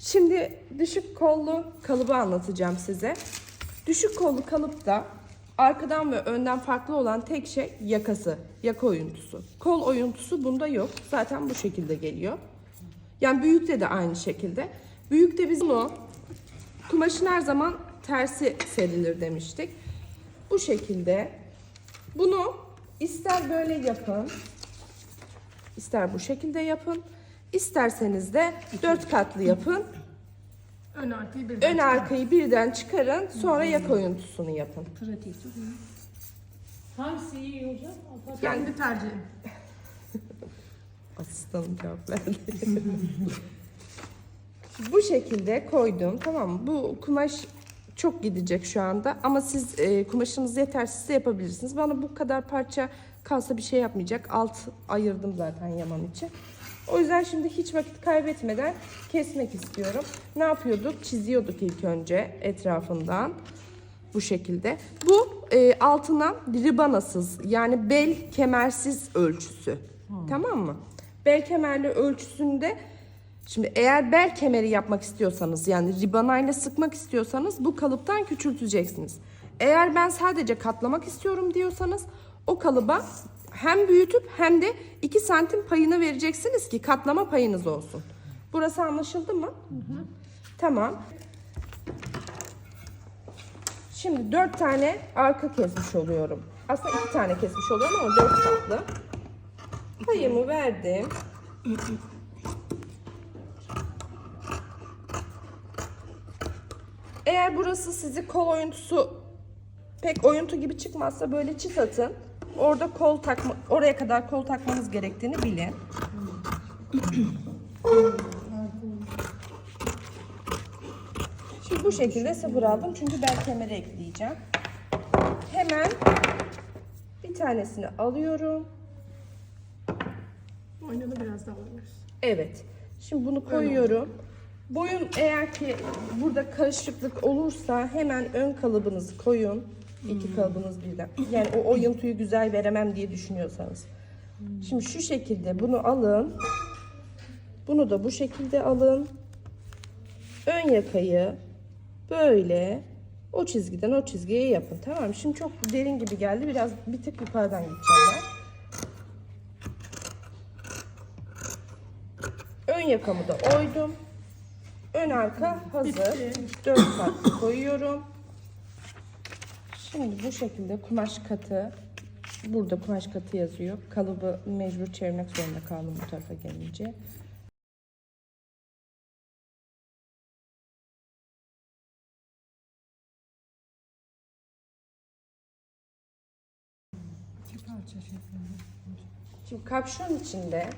Şimdi düşük kollu kalıbı anlatacağım size. Düşük kollu kalıpta arkadan ve önden farklı olan tek şey yakası, yaka oyuntusu. Kol oyuntusu bunda yok. Zaten bu şekilde geliyor. Yani büyükte de aynı şekilde. Büyükte biz bunu kumaşın her zaman tersi serilir demiştik. Bu şekilde. Bunu ister böyle yapın, ister bu şekilde yapın. İsterseniz de dört katlı yapın. Ön arkayı birden Ön arkayı birden çıkarın. Sonra yaka oyuntusunu yapın. pratik. Hangisi iyi hocam? Alparslan- Kendi tercihim. Asistanım cevap verdi. Bu şekilde koydum. Tamam mı? Bu kumaş çok gidecek şu anda. Ama siz e, kumaşınız yetersizse yapabilirsiniz. Bana bu kadar parça kalsa bir şey yapmayacak. Alt ayırdım zaten yaman için. O yüzden şimdi hiç vakit kaybetmeden kesmek istiyorum. Ne yapıyorduk? Çiziyorduk ilk önce etrafından. Bu şekilde. Bu e, altına ribanasız yani bel kemersiz ölçüsü. Tamam mı? Bel kemerli ölçüsünde şimdi eğer bel kemeri yapmak istiyorsanız yani ribanayla sıkmak istiyorsanız bu kalıptan küçülteceksiniz. Eğer ben sadece katlamak istiyorum diyorsanız o kalıba hem büyütüp hem de 2 santim payını vereceksiniz ki katlama payınız olsun. Burası anlaşıldı mı? Tamam. Şimdi dört tane arka kesmiş oluyorum. Aslında iki tane kesmiş oluyorum ama dört katlı. Payımı verdim. Eğer burası sizi kol oyuntusu pek oyuntu gibi çıkmazsa böyle çit atın. Orada kol takma, oraya kadar kol takmanız gerektiğini bilin. Şimdi bu şekilde sıfır aldım çünkü bel kemeri ekleyeceğim. Hemen bir tanesini alıyorum. Boynunu biraz daha alıyoruz. Evet. Şimdi bunu koyuyorum. Boyun eğer ki burada karışıklık olursa hemen ön kalıbınızı koyun. İki kalıbınız birden. Yani o oyuntuyu güzel veremem diye düşünüyorsanız. Şimdi şu şekilde bunu alın. Bunu da bu şekilde alın. Ön yakayı böyle o çizgiden o çizgiye yapın. Tamam mı? Şimdi çok derin gibi geldi. Biraz bir tık yukarıdan gideceğim ben. Ön yakamı da oydum. Ön arka hazır. Dört kat koyuyorum. Şimdi bu şekilde kumaş katı. Burada kumaş katı yazıyor. Kalıbı mecbur çevirmek zorunda kaldım bu tarafa gelince. Şimdi kapşon içinde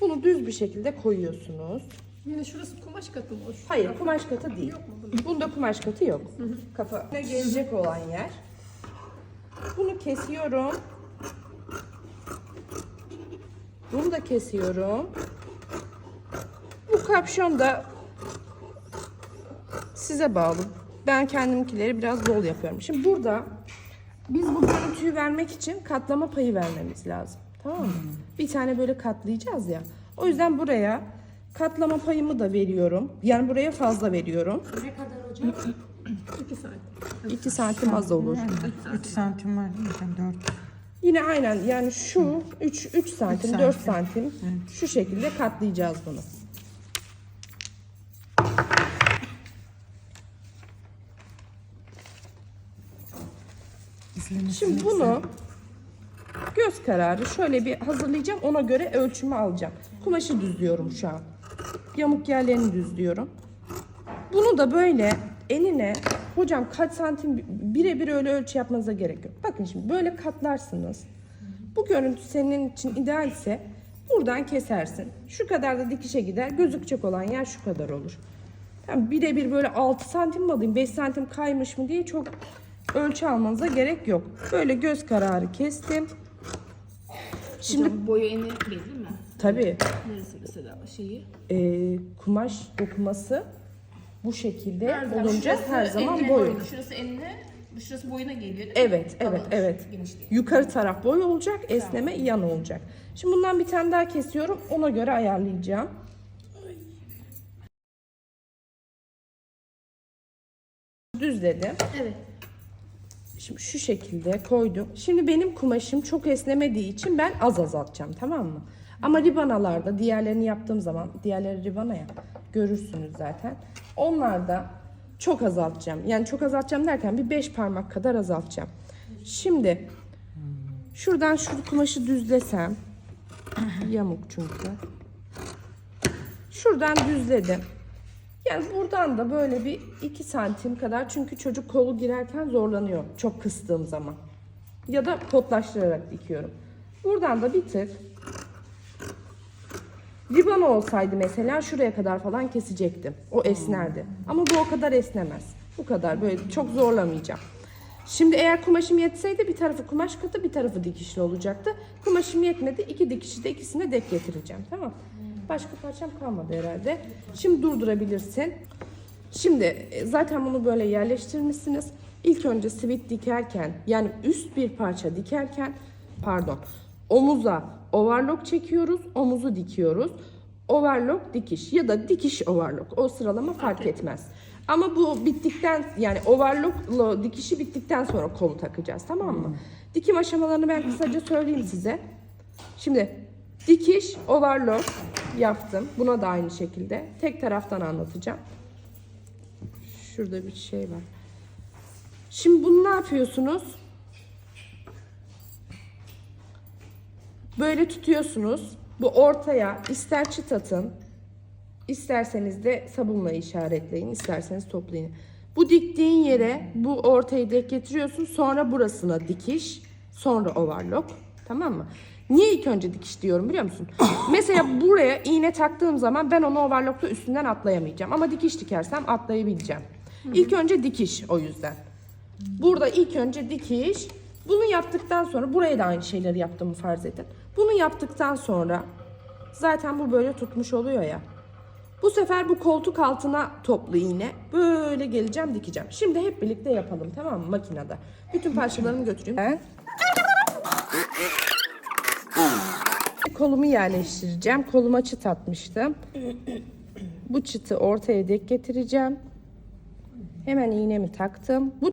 bunu düz bir şekilde koyuyorsunuz. Yine şurası kumaş katı mı? Şu Hayır kumaş katı değil. Yok mu bunun? Bunda kumaş katı yok. Kafa gelecek olan yer. Bunu kesiyorum. Bunu da kesiyorum. Bu kapşon da size bağlı. Ben kendimkileri biraz bol yapıyorum. Şimdi burada biz bu görüntüyü vermek için katlama payı vermemiz lazım. Tamam mı? Bir tane böyle katlayacağız ya. O yüzden buraya katlama payımı da veriyorum. Yani buraya fazla veriyorum. Ne kadar hocam? İki saat. 2 santim az olur. 3 santim var değil mi? hocam? 4. Yine aynen yani şu 3 3 santim, santim. 4 santim şu şekilde katlayacağız bunu. Şimdi bunu göz kararı şöyle bir hazırlayacağım. Ona göre ölçümü alacağım. Kumaşı düzlüyorum şu an. Yamuk yerlerini düzlüyorum. Bunu da böyle eline hocam kaç santim birebir öyle ölçü yapmanıza gerek yok. Bakın şimdi böyle katlarsınız. Bu görüntü senin için idealse buradan kesersin. Şu kadar da dikişe gider. Gözükecek olan yer şu kadar olur. Yani birebir böyle 6 santim mi alayım 5 santim kaymış mı diye çok ölçü almanıza gerek yok. Böyle göz kararı kestim. Şimdi Hocam boyu değil değil mi? Tabii. Neresi mesela şeyi? Ee, kumaş dokuması bu şekilde olunca şurası her zaman eline boy. Şurası eline, şurası boyuna geliyor değil mi? Evet, Tabanı evet, evet. Yukarı taraf boy olacak, esneme yan olacak. Şimdi bundan bir tane daha kesiyorum. Ona göre ayarlayacağım. Düzledim. Evet. Şimdi şu şekilde koydum. Şimdi benim kumaşım çok esnemediği için ben az az azaltacağım tamam mı? Ama ribanalarda diğerlerini yaptığım zaman diğerleri ribana ya görürsünüz zaten. Onlarda çok azaltacağım. Yani çok azaltacağım derken bir 5 parmak kadar azaltacağım. Şimdi şuradan şu kumaşı düzlesem yamuk çünkü. Şuradan düzledim. Yani buradan da böyle bir 2 santim kadar çünkü çocuk kolu girerken zorlanıyor çok kıstığım zaman. Ya da potlaştırarak dikiyorum. Buradan da bir tık Riban olsaydı mesela şuraya kadar falan kesecektim. O esnerdi. Ama bu o kadar esnemez. Bu kadar böyle çok zorlamayacağım. Şimdi eğer kumaşım yetseydi bir tarafı kumaş katı bir tarafı dikişli olacaktı. Kumaşım yetmedi. iki dikişi de ikisine dek getireceğim. Tamam. Başka parçam kalmadı herhalde. Şimdi durdurabilirsin. Şimdi e, zaten bunu böyle yerleştirmişsiniz. İlk önce sivit dikerken yani üst bir parça dikerken pardon omuza overlock çekiyoruz. Omuzu dikiyoruz. Overlock dikiş ya da dikiş overlock. O sıralama fark etmez. Ama bu bittikten yani overlockla dikişi bittikten sonra kolu takacağız tamam mı? Dikim aşamalarını ben kısaca söyleyeyim size. Şimdi dikiş overlock yaptım. Buna da aynı şekilde. Tek taraftan anlatacağım. Şurada bir şey var. Şimdi bunu ne yapıyorsunuz? Böyle tutuyorsunuz. Bu ortaya ister çıt atın, isterseniz de sabunla işaretleyin, isterseniz toplayın. Bu diktiğin yere bu ortayı dek getiriyorsun. Sonra burasına dikiş, sonra overlock. Tamam mı? Niye ilk önce dikiş diyorum biliyor musun? Mesela buraya iğne taktığım zaman ben onu overlockta üstünden atlayamayacağım. Ama dikiş dikersem atlayabileceğim. İlk önce dikiş o yüzden. Burada ilk önce dikiş. Bunu yaptıktan sonra buraya da aynı şeyleri yaptığımı farz edin. Bunu yaptıktan sonra zaten bu böyle tutmuş oluyor ya. Bu sefer bu koltuk altına toplu iğne böyle geleceğim dikeceğim. Şimdi hep birlikte yapalım tamam mı makinede. Bütün parçalarımı götüreyim. Ben kolumu yerleştireceğim. Koluma çıt atmıştım. Bu çıtı ortaya dek getireceğim. Hemen iğnemi taktım. Bu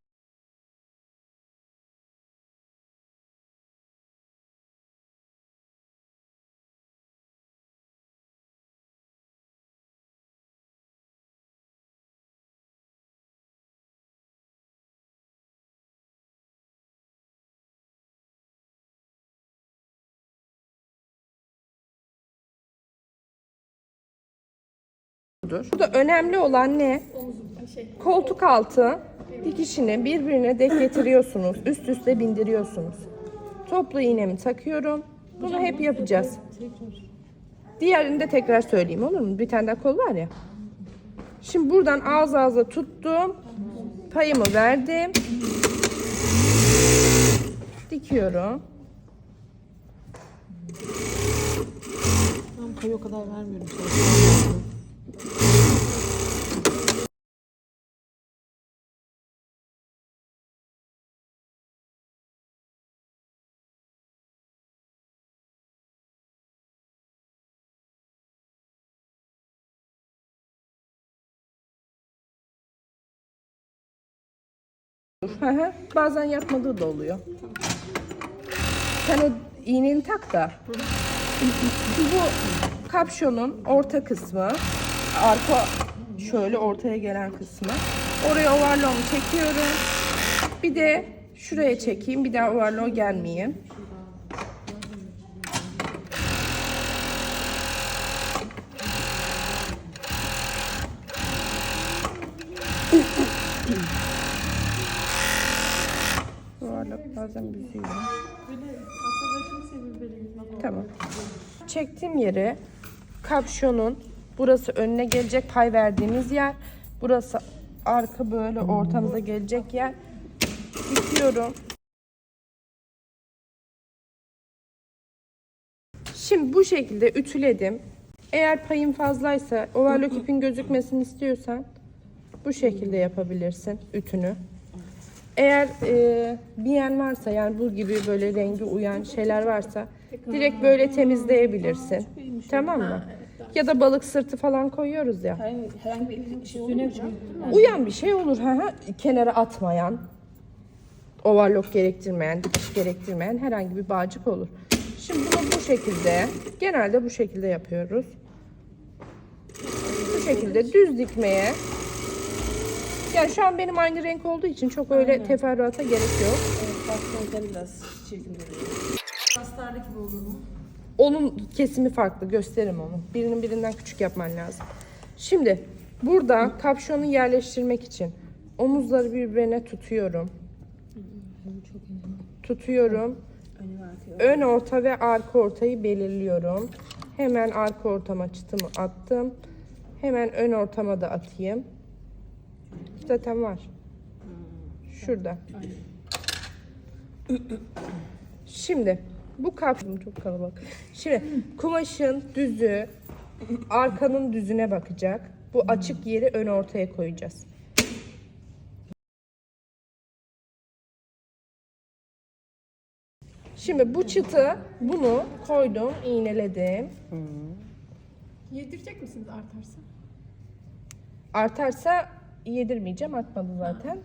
budur. Burada önemli olan ne? Koltuk altı dikişini birbirine dek getiriyorsunuz. Üst üste bindiriyorsunuz. Toplu iğnemi takıyorum. Bunu hep yapacağız. Diğerini de tekrar söyleyeyim olur mu? Bir tane daha kol var ya. Şimdi buradan ağız ağza tuttum. Payımı verdim. Dikiyorum. Ben payı o kadar vermiyorum. Bazen yapmadığı da oluyor. Sen o iğneni tak da. Bu kapşonun orta kısmı, arka şöyle ortaya gelen kısmı. Oraya overlock'u çekiyorum. Bir de şuraya çekeyim. Bir daha overlock gelmeyeyim. Overlock bazen büzüyor. Tamam. Çektiğim yeri kapşonun burası önüne gelecek pay verdiğimiz yer. Burası arka böyle ortamıza gelecek yer. Dikiyorum. Şimdi bu şekilde ütüledim. Eğer payın fazlaysa overlock ipin gözükmesini istiyorsan bu şekilde yapabilirsin ütünü. Eğer e, biyen varsa yani bu gibi böyle rengi uyan şeyler varsa direkt böyle temizleyebilirsin. Tamam mı? Ya da balık sırtı falan koyuyoruz ya. Herhangi, bir şey? Uyan bir şey olur. Hı hı. Kenara atmayan, overlock gerektirmeyen, dikiş gerektirmeyen herhangi bir bağcık olur. Şimdi bunu bu şekilde, genelde bu şekilde yapıyoruz. Bu şekilde düz dikmeye. Yani şu an benim aynı renk olduğu için çok öyle teferruata gerek yok. Evet, baktığınızda biraz çirkin duruyor. Gibi olur mu? Onun kesimi farklı. Gösteririm onu. Birinin birinden küçük yapman lazım. Şimdi burada kapşonu yerleştirmek için omuzları birbirine tutuyorum. Tutuyorum. Ön orta ve arka ortayı belirliyorum. Hemen arka ortama çıtımı attım. Hemen ön ortama da atayım. Zaten var. Şurada. Şimdi bu kapsım çok kalabalık. Şimdi kumaşın düzü arkanın düzüne bakacak. Bu açık yeri ön ortaya koyacağız. Şimdi bu çıtı bunu koydum, iğneledim. Yedirecek misiniz artarsa? Artarsa yedirmeyeceğim, artmadı zaten.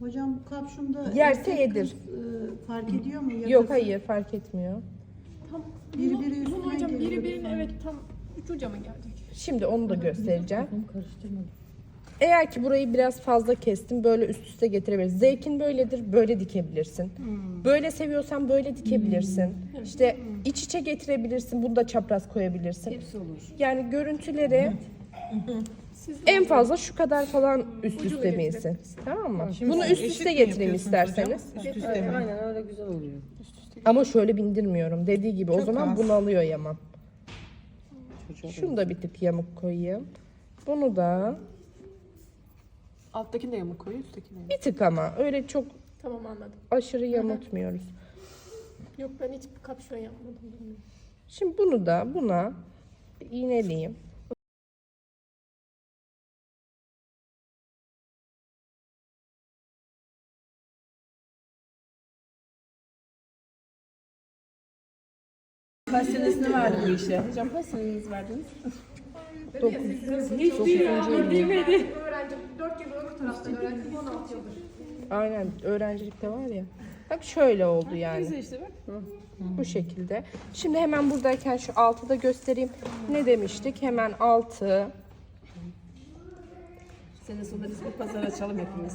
Hocam bu kapşonda Yerse yedir. kız, e, fark ediyor mu? Yakası? Yok hayır fark etmiyor. Tam Biri biri bunu üstüne hocam biri geliyor birine sanki. evet tam uç uca mı gelecek? Şimdi onu da göstereceğim. Eğer ki burayı biraz fazla kestim böyle üst üste getirebilirsin. Zevkin böyledir böyle dikebilirsin. Böyle seviyorsan böyle dikebilirsin. İşte iç içe getirebilirsin. Bunu da çapraz koyabilirsin. Hepsi olur. Yani görüntüleri Siz en fazla şu kadar falan üst üste getirebilirsin. Tamam mı? Şimdi Bunu üst üste mi getireyim isterseniz. Üst üste mi? Aynen öyle güzel oluyor. Ama şöyle bindirmiyorum. Dediği gibi o Çok zaman az. bunalıyor yaman. Çocuğa Şunu da bir tık yamuk koyayım. Bunu da Alttakini de yamuk koyuyor, üsttekini de yamuk. bir tık ama öyle çok tamam anladım. aşırı yamultmuyoruz. Yok ben hiç kapşon yapmadım. Şimdi bunu da buna iğneleyeyim. Kaç senesini verdi bu işe? Hocam kaç senenizi verdiniz? Öğrenci 4 yıl öbür tarafta öğrenci 16 yıldır. Aynen öğrencilikte var ya. Bak şöyle oldu yani. Güzel işte bak. Bu şekilde. Şimdi hemen buradayken şu altı da göstereyim. Ne demiştik? Hemen altı. Sene sonunda biz bir pazar açalım hepimiz.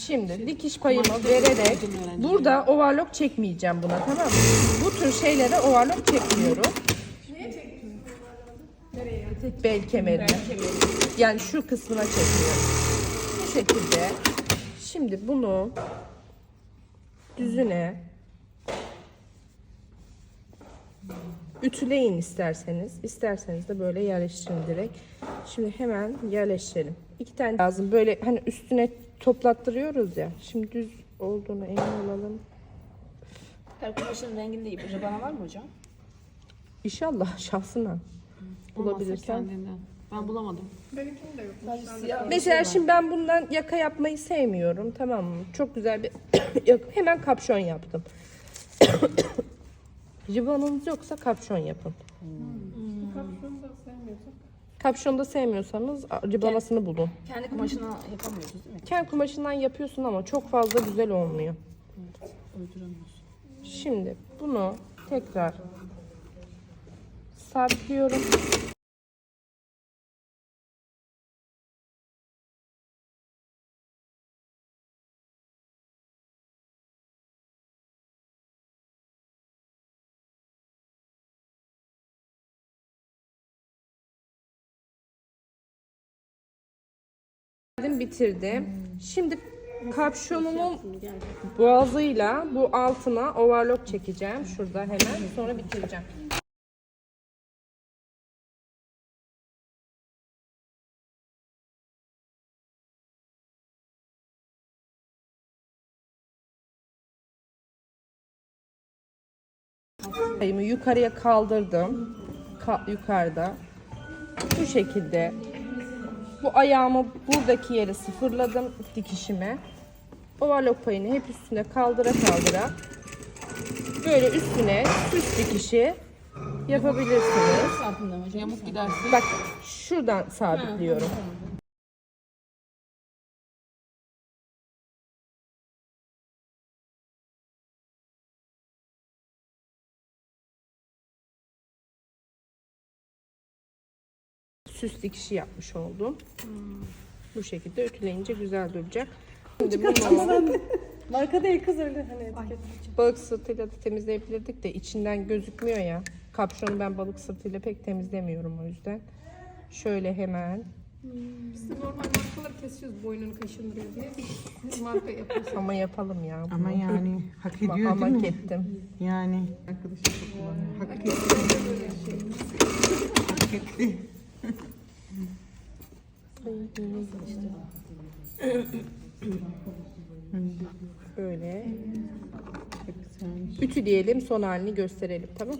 Şimdi dikiş payımı vererek burada overlock çekmeyeceğim buna tamam mı? Bu tür şeylere overlock çekmiyorum. Bel kemerine. Yani şu kısmına çekiyorum. Bu şekilde. Şimdi bunu düzüne ütüleyin isterseniz. İsterseniz de böyle yerleştirin direkt. Şimdi hemen yerleştirelim. İki tane lazım. Böyle hani üstüne toplattırıyoruz ya. Şimdi düz olduğunu emin olalım. Her kumaşın renginde ip bana var mı hocam? İnşallah şansına. Bulabilirsen. Kendinden. Ben bulamadım. Benimkinin de yok. Mesela şimdi ben bundan yaka yapmayı sevmiyorum. Tamam mı? Çok güzel bir yaka- hemen kapşon yaptım. Ribanınız yoksa kapşon yapın. Sevmiyorsak. Kapşonu da sevmiyorsanız ribanasını bulun. kendi kumaşına yapamıyorsunuz değil mi? Ken kumaşından yapıyorsun ama çok fazla güzel olmuyor. Şimdi bunu tekrar sarkıyorum. bitirdim. Şimdi kapşonumun boğazıyla bu altına overlock çekeceğim. Şurada hemen. Sonra bitireceğim. Yukarıya kaldırdım. Ka- yukarıda. Bu şekilde. Bu ayağımı buradaki yere sıfırladım dikişime. Overlock payını hep üstüne kaldıra kaldıra böyle üstüne süs dikişi yapabilirsiniz. Yamuk. Bak şuradan sabitliyorum. Süs dikişi yapmış oldum. Bu şekilde ütüleyince güzel duracak. Şimdi bunu Marka değil kız öyle hani etiket. balık sırtıyla da temizleyebilirdik de içinden gözükmüyor ya. Kapşonu ben balık sırtıyla pek temizlemiyorum o yüzden. Şöyle hemen Biz de normal markaları kesiyoruz boynunu kaşındırıyor diye. Biz marka yapıyoruz. ama yapalım ya. Ama yani hak ediyor Ama değil mi? ettim. Yani. Arkadaşım çok kullanıyor. Hak etti. Hak etti. Böyle. Ütü diyelim son halini gösterelim tamam?